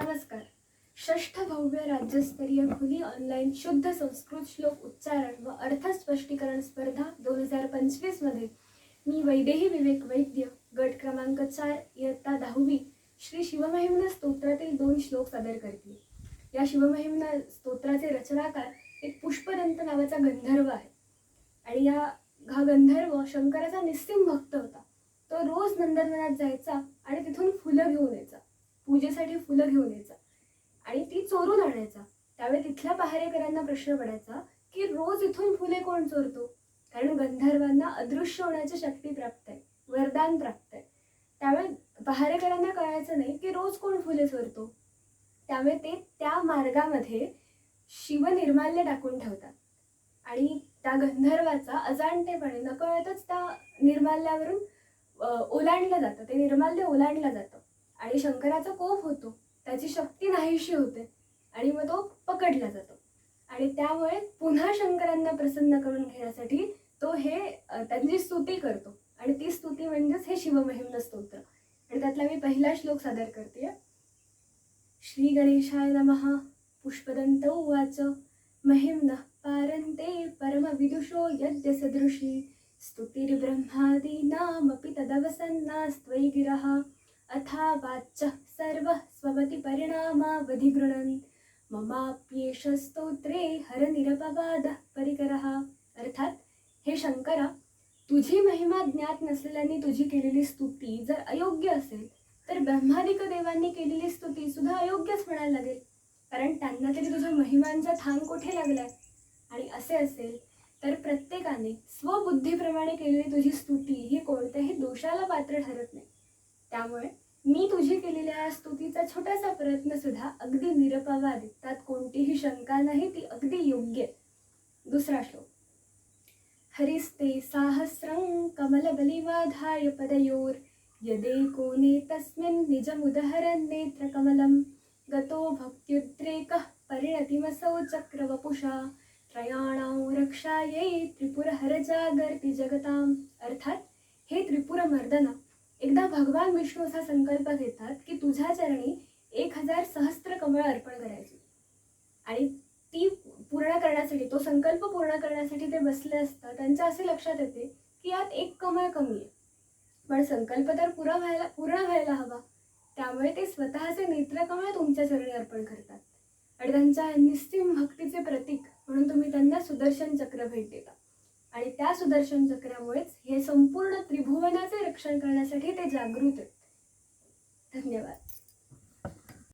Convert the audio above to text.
नमस्कार. षष्ठ भव्य राज्यस्तरीय खुली ऑनलाईन शुद्ध संस्कृत श्लोक उच्चारण व अर्थ स्पष्टीकरण स्पर्धा दोन हजार पंचवीसमध्ये मी वैदेही विवेक वैद्य गट क्रमांक चार इयत्ता दहावी श्री शिवमहिम्न स्तोत्रातील दोन श्लोक सादर करतील या शिवमहिम्न स्तोत्राचे रचनाकार एक पुष्पदंत नावाचा गंधर्व आहे. आणि या हा गंधर्व शंकराचा निस्सिम भक्त होता. तो रोज नंदनवनात जायचा आणि तिथून फुलं पूजेसाठी फुलं घेऊन यायचा. आणि ती चोरून आणायचा. त्यावेळी तिथल्या पहारेकरांना प्रश्न पडायचा की रोज इथून फुले कोण चोरतो? कारण गंधर्वांना अदृश्य होण्याची शक्ती प्राप्त आहे वरदान प्राप्त आहे. त्यावेळी पहारेकरांना कळायचं नाही की रोज कोण फुले चोरतो? त्यामुळे ते त्या मार्गामध्ये शिवनिर्माल्य टाकून ठेवतात. आणि त्या गंधर्वाचा अजाणतेपणे नकळतच त्या निर्माल्यावरून ओलांडलं जातं. ते निर्माल्य ओलांडलं जातं. आणि शंकराचा कोप होतो. त्याची शक्ती नाहीशी होते. आणि मग तो पकडला जातो. आणि त्यामुळे पुन्हा शंकरांना प्रसन्न करून घेण्यासाठी तो हे त्यांची स्तुती करतो. आणि ती स्तुती म्हणजेच हे शिवमहिम्न स्तोत्र. आणि त्यातला मी पहिला श्लोक सादर करते. श्री गणेशाय नमः. पुष्पदंत उवाच. महिम्नः पारन्ते परमविदुषो यद्यसदृशी स्तुतिर्ब्रह्मादीनामपि तदवसन्नास्त्वयि गिरः. अथा वाच्यः सर्वः स्वमति परिणामावधिगृणन्। ममाप्येष स्तोत्रे हरनिरपवादः परिकरः। अर्थात हे शंकरा तुझी महिमा ज्ञात नसलेल्यांनी तुझी केलेली स्तुती जर अयोग्य असेल तर ब्रह्मादिक देवांनी केलेली स्तुती सुद्धा अयोग्यच म्हणायला लागेल. कारण त्यांना तरी तुझ्या महिमांचा थांग कुठे लागलाय? आणि असे असेल तर प्रत्येकाने स्वबुद्धीप्रमाणे केलेली तुझी स्तुती ही कोणत्याही दोषाला पात्र ठरत नाही. त्यामुळे मी तुझी केलेल्या स्तुतीचा छोटासा प्रयत्न सुद्धा अगदी निरपवाद त्यात कोणतीही शंका नाही ती अगदी योग्य. दुसरा श्लोक. हरिस्ते साहस्रं कमलबलिवाधाय पदयोर् यदेकोने तस्मिन् निजमुदहरन् नेत्रकमलं गतो भक्त्युद्रेकः परिणतिमसौ चक्रवपुषा त्रयाणां रक्षायै त्रिपुरहरजागर्ति जगताम् जगताम। अर्थात हे त्रिपुरमर्दना एकदा भगवान विष्णू असा संकल्प घेतात की तुझ्या चरणी एक हजार सहस्त्र कमळ अर्पण करायची. आणि ती पूर्ण करण्यासाठी तो संकल्प पूर्ण करण्यासाठी ते बसले असतात त्यांच्या असे लक्षात येते की यात एक कमळ कमी आहे. पण संकल्प तर पुरा व्हायला पूर्ण व्हायला हवा. त्यामुळे ते स्वतःचे नेत्रकमळ तुमच्या चरणी अर्पण करतात. आणि त्यांच्या निस्तिम भक्तीचे प्रतीक म्हणून तुम्ही त्यांना सुदर्शन चक्र भेट देता. आणि त्या सुदर्शन चक्रामुळेच हे संपूर्ण त्रिभुवनाचे रक्षण करण्यासाठी ते जागृत आहेत. धन्यवाद.